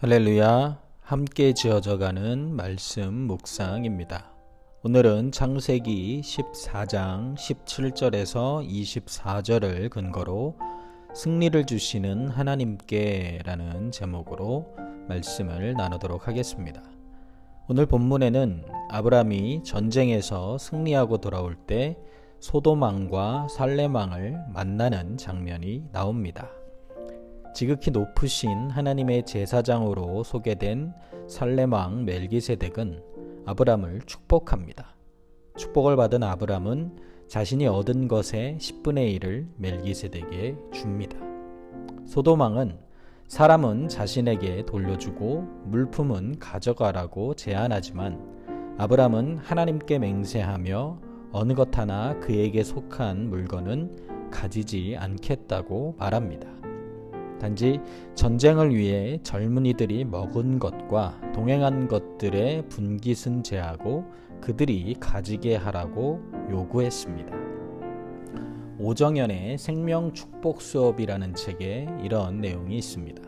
할렐루야. 함께 지어져가는 말씀 묵상입니다. 오늘은 창세기 14장 17절에서 24절을 근거로 승리를 주시는 하나님께 라는 제목으로 말씀을 나누도록 하겠습니다. 오늘 본문에는 아브라함이 전쟁에서 승리하고 돌아올 때 소도망과 살레망을 만나는 장면이 나옵니다. 지극히 높으신 하나님의 제사장으로 소개된 살레망 멜기세덱은 아브람을 축복합니다. 축복을 받은 아브람은 자신이 얻은 것의 10분의 1을 멜기세덱에 줍니다. 소도망은 사람은 자신에게 돌려주고 물품은 가져가라고 제안하지만 아브람은 하나님께 맹세하며 어느 것 하나 그에게 속한 물건은 가지지 않겠다고 말합니다. 단지 전쟁을 위해 젊은이들이 먹은 것과 동행한 것들의 분깃은 제하고 그들이 가지게 하라고 요구했습니다. 오정연의 생명 축복 수업이라는 책에 이런 내용이 있습니다.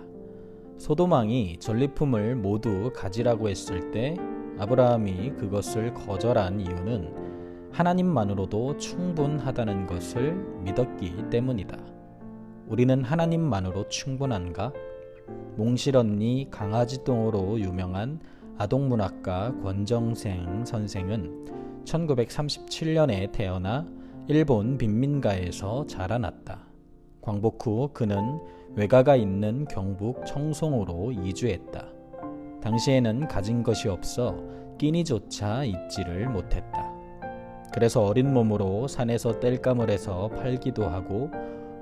소도망이 전리품을 모두 가지라고 했을 때 아브라함이 그것을 거절한 이유는 하나님만으로도 충분하다는 것을 믿었기 때문이다. 우리는 하나님만으로 충분한가? 몽실 언니 강아지 똥으로 유명한 아동문학가 권정생 선생은 1937년에 태어나 일본 빈민가에서 자라났다. 광복 후 그는 외가가 있는 경북 청송으로 이주했다. 당시에는 가진 것이 없어 끼니조차 잊지를 못했다. 그래서 어린 몸으로 산에서 땔감을 해서 팔기도 하고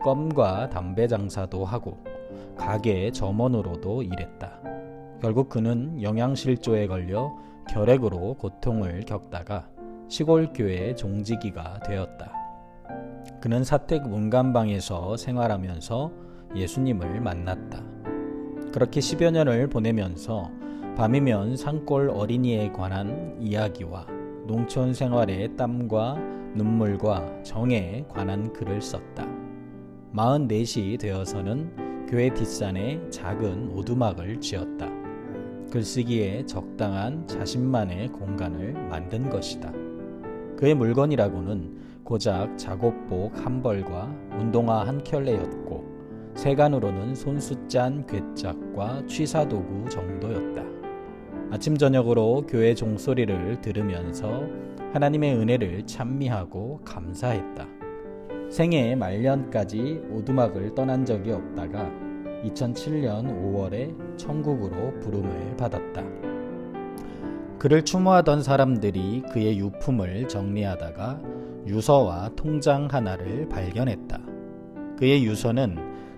껌과 담배 장사도 하고 가게 점원으로도 일했다. 결국 그는 영양실조에 걸려 결핵으로 고통을 겪다가 시골 교회 종지기가 되었다. 그는 사택 문간방에서 생활하면서 예수님을 만났다. 그렇게 10여 년을 보내면서 밤이면 산골 어린이에 관한 이야기와 농촌 생활의 땀과 눈물과 정에 관한 글을 썼다. 44시 되어서는 교회 뒷산에 작은 오두막을 지었다. 글쓰기에 적당한 자신만의 공간을 만든 것이다. 그의 물건이라고는 고작 작업복 한 벌과 운동화 한 켤레였고 세간으로는 손수짠 괴짝과 취사도구 정도였다. 아침 저녁으로 교회 종소리를 들으면서 하나님의 은혜를 찬미하고 감사했다. 생애 말년까지 오두막을 떠난 적이 없다가 2007년 5월에 천국으로 부름을 받았다. 그를 추모하던 사람들이 그의 유품을 정리하다가 유서와 통장 하나를 발견했다. 그의 유서는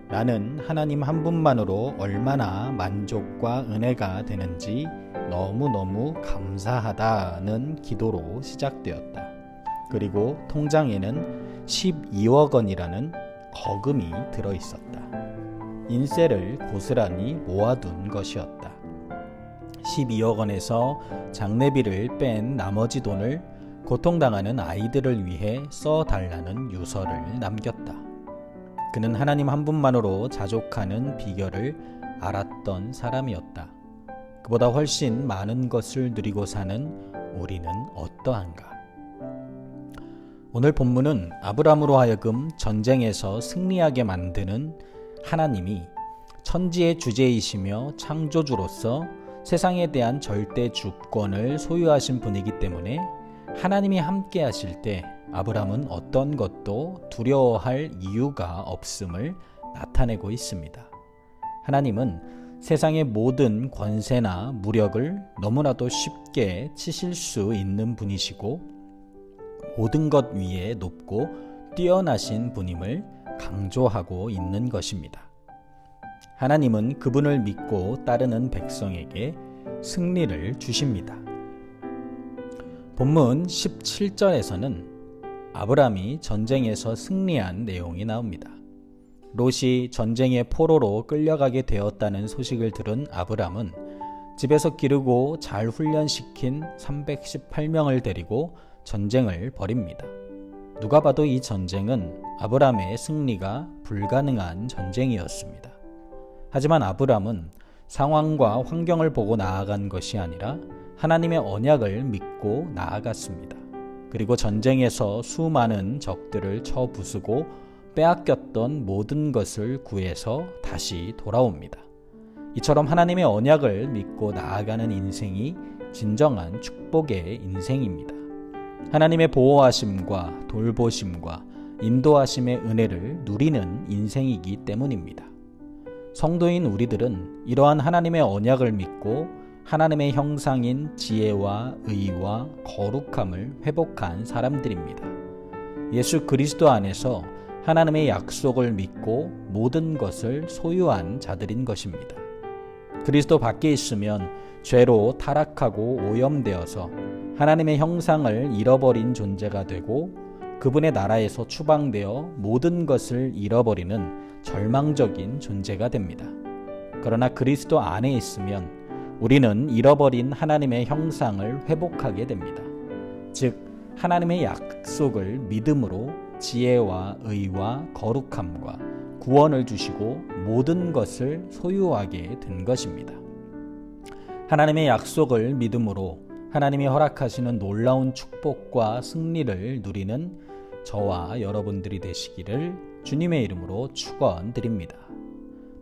나는 하나님 한 분만으로 얼마나 만족과 은혜가 되는지 너무너무 감사하다는 기도로 시작되었다. 그리고 통장에는 12억 원이라는 거금이 들어 있었다. 인세를 고스란히 모아둔 것이었다. 12억 원에서 장례비를 뺀 나머지 돈을 고통당하는 아이들을 위해 써달라는 유서를 남겼다. 그는 하나님 한 분만으로 자족하는 비결을 알았던 사람이었다. 그보다 훨씬 많은 것을 누리고 사는 우리는 어떠한가? 오늘 본문은 아브람으로 하여금 전쟁에서 승리하게 만드는 하나님이 천지의 주제이시며 창조주로서 세상에 대한 절대 주권을 소유하신 분이기 때문에 하나님이 함께 하실 때 아브람은 어떤 것도 두려워할 이유가 없음을 나타내고 있습니다. 하나님은 세상의 모든 권세나 무력을 너무나도 쉽게 치실 수 있는 분이시고 모든 것 위에 높고 뛰어나신 분임을 강조하고 있는 것입니다. 하나님은 그분을 믿고 따르는 백성에게 승리를 주십니다. 본문 17절에서는 아브람이 전쟁에서 승리한 내용이 나옵니다. 롯이 전쟁의 포로로 끌려가게 되었다는 소식을 들은 아브람은 집에서 기르고 잘 훈련시킨 318명을 데리고 전쟁을 벌입니다. 누가 봐도 이 전쟁은 아브람의 승리가 불가능한 전쟁이었습니다. 하지만 아브람은 상황과 환경을 보고 나아간 것이 아니라 하나님의 언약을 믿고 나아갔습니다. 그리고 전쟁에서 수많은 적들을 쳐 부수고 빼앗겼던 모든 것을 구해서 다시 돌아옵니다. 이처럼 하나님의 언약을 믿고 나아가는 인생이 진정한 축복의 인생입니다. 하나님의 보호하심과 돌보심과 인도하심의 은혜를 누리는 인생이기 때문입니다. 성도인 우리들은 이러한 하나님의 언약을 믿고 하나님의 형상인 지혜와 의와 거룩함을 회복한 사람들입니다. 예수 그리스도 안에서 하나님의 약속을 믿고 모든 것을 소유한 자들인 것입니다. 그리스도 밖에 있으면 죄로 타락하고 오염되어서 하나님의 형상을 잃어버린 존재가 되고 그분의 나라에서 추방되어 모든 것을 잃어버리는 절망적인 존재가 됩니다. 그러나 그리스도 안에 있으면 우리는 잃어버린 하나님의 형상을 회복하게 됩니다. 즉, 하나님의 약속을 믿음으로 지혜와 의와 거룩함과 구원을 주시고 모든 것을 소유하게 된 것입니다. 하나님의 약속을 믿음으로 하나님이 허락하시는 놀라운 축복과 승리를 누리는 저와 여러분들이 되시기를 주님의 이름으로 축원드립니다.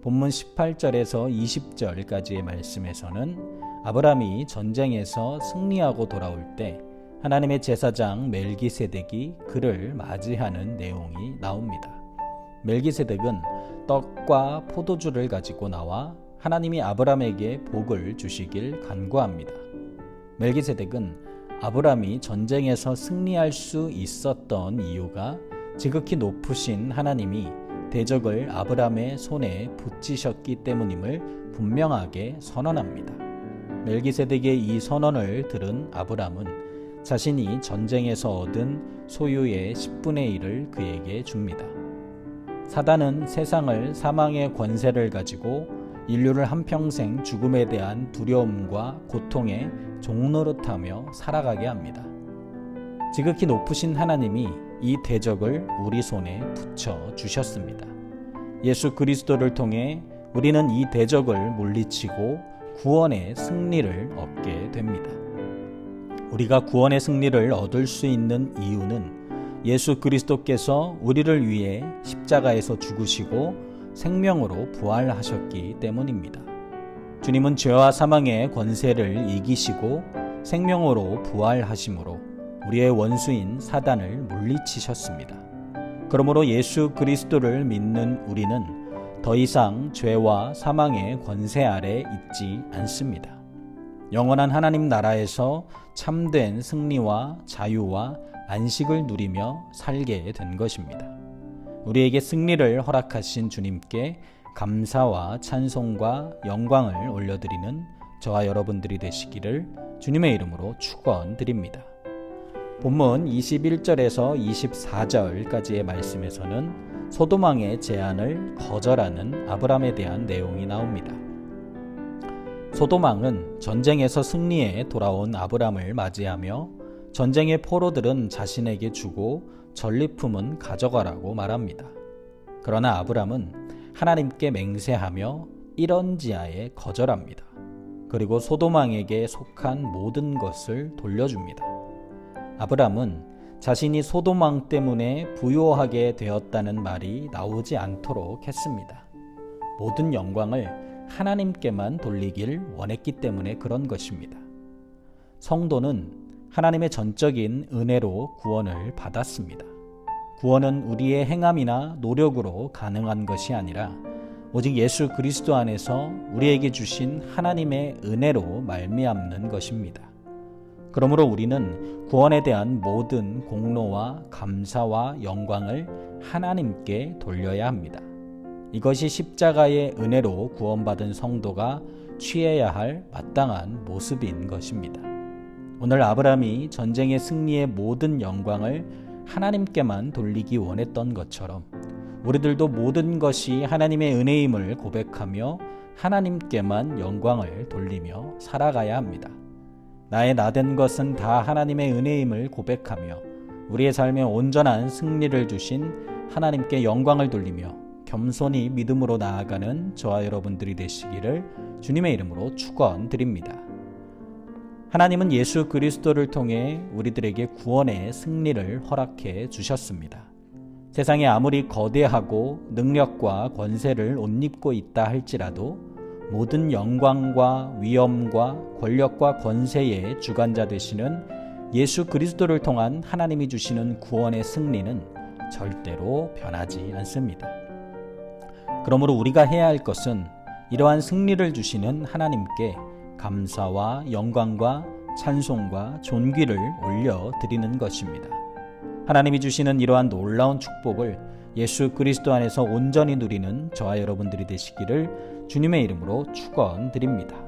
본문 18절에서 20절까지의 말씀에서는 아브라함이 전쟁에서 승리하고 돌아올 때 하나님의 제사장 멜기세덱이 그를 맞이하는 내용이 나옵니다. 멜기세덱은 떡과 포도주를 가지고 나와 하나님이 아브라함에게 복을 주시길 간구합니다. 멜기세덱은 아브라함이 전쟁에서 승리할 수 있었던 이유가 지극히 높으신 하나님이 대적을 아브라함의 손에 붙이셨기 때문임을 분명하게 선언합니다. 멜기세덱의 이 선언을 들은 아브라함은 자신이 전쟁에서 얻은 소유의 10분의 1을 그에게 줍니다. 사단은 세상을 사망의 권세를 가지고 인류를 한평생 죽음에 대한 두려움과 고통에 종노릇하며 살아가게 합니다. 지극히 높으신 하나님이 이 대적을 우리 손에 붙여 주셨습니다. 예수 그리스도를 통해 우리는 이 대적을 물리치고 구원의 승리를 얻게 됩니다. 우리가 구원의 승리를 얻을 수 있는 이유는 예수 그리스도께서 우리를 위해 십자가에서 죽으시고 생명으로 부활하셨기 때문입니다. 주님은 죄와 사망의 권세를 이기시고 생명으로 부활하심으로 우리의 원수인 사단을 물리치셨습니다. 그러므로 예수 그리스도를 믿는 우리는 더 이상 죄와 사망의 권세 아래 있지 않습니다. 영원한 하나님 나라에서 참된 승리와 자유와 안식을 누리며 살게 된 것입니다. 우리에게 승리를 허락하신 주님께 감사와 찬송과 영광을 올려드리는 저와 여러분들이 되시기를 주님의 이름으로 축원드립니다. 본문 21절에서 24절까지의 말씀에서는 소도망의 제안을 거절하는 아브람에 대한 내용이 나옵니다. 소도망은 전쟁에서 승리해 돌아온 아브람을 맞이하며 전쟁의 포로들은 자신에게 주고 전리품은 가져가라고 말합니다. 그러나 아브람은 하나님께 맹세하며 이런 지하에 거절합니다. 그리고 소도망에게 속한 모든 것을 돌려줍니다. 아브람은 자신이 소도망 때문에 부요하게 되었다는 말이 나오지 않도록 했습니다. 모든 영광을 하나님께만 돌리길 원했기 때문에 그런 것입니다. 성도는 하나님의 전적인 은혜로 구원을 받았습니다. 구원은 우리의 행함이나 노력으로 가능한 것이 아니라 오직 예수 그리스도 안에서 우리에게 주신 하나님의 은혜로 말미암는 것입니다. 그러므로 우리는 구원에 대한 모든 공로와 감사와 영광을 하나님께 돌려야 합니다. 이것이 십자가의 은혜로 구원받은 성도가 취해야 할 마땅한 모습인 것입니다. 오늘 아브라함이 전쟁의 승리의 모든 영광을 하나님께만 돌리기 원했던 것처럼 우리들도 모든 것이 하나님의 은혜임을 고백하며 하나님께만 영광을 돌리며 살아가야 합니다. 나의 나된 것은 다 하나님의 은혜임을 고백하며 우리의 삶에 온전한 승리를 주신 하나님께 영광을 돌리며 겸손히 믿음으로 나아가는 저와 여러분들이 되시기를 주님의 이름으로 축원드립니다. 하나님은 예수 그리스도를 통해 우리들에게 구원의 승리를 허락해 주셨습니다. 세상에 아무리 거대하고 능력과 권세를 옷 입고 있다 할지라도 모든 영광과 위엄과 권력과 권세의 주관자 되시는 예수 그리스도를 통한 하나님이 주시는 구원의 승리는 절대로 변하지 않습니다. 그러므로 우리가 해야 할 것은 이러한 승리를 주시는 하나님께 감사와 영광과 찬송과 존귀를 올려 드리는 것입니다. 하나님이 주시는 이러한 놀라운 축복을 예수 그리스도 안에서 온전히 누리는 저와 여러분들이 되시기를 주님의 이름으로 축원드립니다.